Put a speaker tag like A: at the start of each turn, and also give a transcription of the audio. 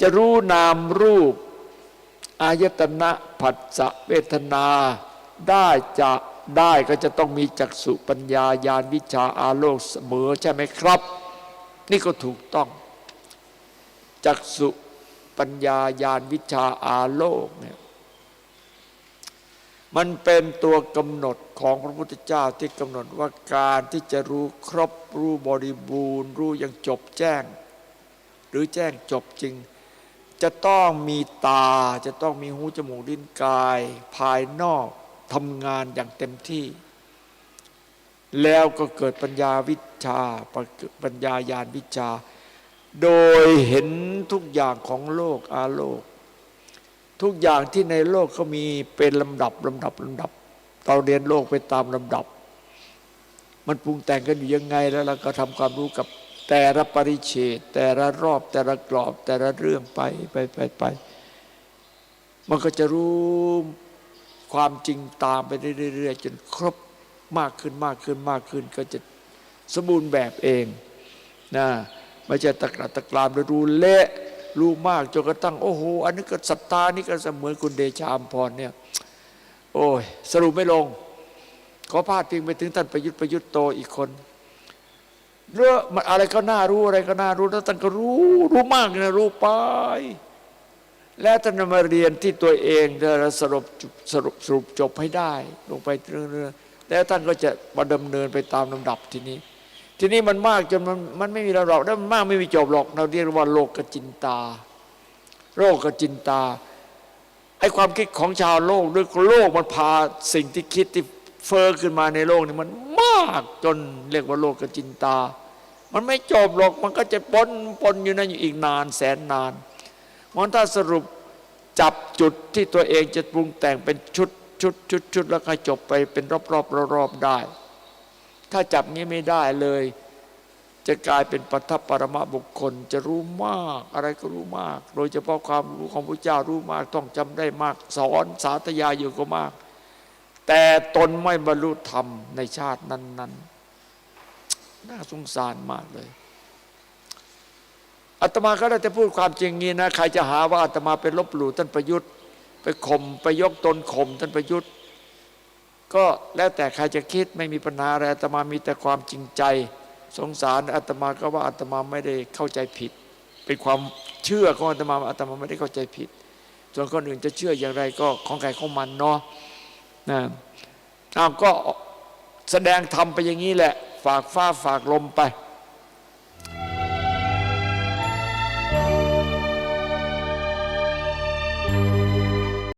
A: จะรู้นามรูป อายตนะผัสสะเวทนา ได้จะได้ก็จะต้องมีจักษุปัญญาญาณวิชาอาโลกเสมอใช่ไหมครับ นี่ก็ถูกต้องจักษุปัญญาญาณวิชาอาโลกเนี่ยมันเป็นตัวกำหนดของพระพุทธเจ้าที่กำหนดว่าการที่จะรู้ครบรู้บริบูรณ์ รู้อย่างจบแจ้ง หรือแจ้งจบจริง จะต้องมีตา จะต้องมีหูจมูกลิ้นกาย ภายนอกทำงานอย่างเต็มที่ แล้วก็เกิดปัญญาวิชาปัญญาญาณวิชา โดยเห็นทุกอย่างของโลกอาโลก ทุกอย่างที่ในโลกก็มีเป็นลำดับลำดับลำดับเราเรียนโลกไปตามลำดับ มันปรุงแต่งกันอยู่ยังไงแล้วเราก็ทำความรู้กับ แต่ละปริเฉดแต่ละรอบแต่ละกรอบแต่ละเรื่องไปไปไปไป มันก็จะรู้ความจริงตามไปเรื่อยๆจนครบมากขึ้นมากขึ้นมากขึ้น ก็จะสมบูรณ์แบบเองนะไม่ใช่ตะกรัดตะกรามแล้วรู้เละรู้มากจนกระทั่งโอ้โหอันนี้ก็ศรัทธานี่ก็เสมือนคุณเดชามพรเนี่ยโอ้ยสรุปไม่ลง ขอพาดพิงไปถึงท่านประยุทธ์ประยุทธ์โตอีกคน เรื่องมันอะไรก็น่ารู้อะไรก็น่ารู้แล้วท่านก็รู้ รู้มากนะรู้ไป แล้วท่านมาเรียนที่ตัวเองจะสรุปสรุปสรุปจบให้ได้ ลงไปเรื่องๆแล้วท่านก็จะมาดำเนินไปตามลำดับทีนี้ ทีนี้มันมากจนมันมันไม่มีระดับแล้วมันมากไม่มีจบหรอก เราเรียกว่าโลกกจินตา โลกกจินตาไอ้ความคิดของชาวโลกด้วยโลกมันพาสิ่งที่คิดที่ เฟอ้อขึ้นมาในโลกนี่มันมากจนเรียกว่าโลกกจินตา มันไม่จบหรอกมันก็จะปนปนอยู่นั่นอยู่อีกนานแสนนานมันถ้าสรุปจับจุดที่ตัวเองจะปรุงแต่งเป็นชุดชุดชุดชุดแล้วก็จบไปเป็นรอบรอบรอบได้ ถ้าจับงี้ไม่ได้เลย จะกลายเป็นปัทภปรมาบุคคล จะรู้มากอะไรก็รู้มาก โดยเฉพาะความรู้ของพระเจ้ารู้มาก ต้องจำได้มาก สอนสาธยายอยู่ก็มาก แต่ตนไม่บรรลุธรรมในชาตินั้น ๆ น่าสงสารมากเลยอาตมาก็ได้แต่พูดความจริงงี้นะใครจะหาว่าอาตมาเป็นลบหลู่ท่านประยุทธ์ ไปข่มไปยกตนข่มท่านประยุทธ์ ก็แล้วแต่ใครจะคิดไม่มีปัญหาอะไรอาตมามีแต่ความจริงใจ สงสารอาตมาก็ว่าอาตมาไม่ได้เข้าใจผิด เป็นความเชื่อของอาตมาอาตมาไม่ได้เข้าใจผิด ส่วนคนอื่นจะเชื่ออย่างไรก็ของใครของมันเนาะ นะอ้าวก็แสดงธรรมไปอย่างนี้แหละ ฝากฟ้าฝากลมไป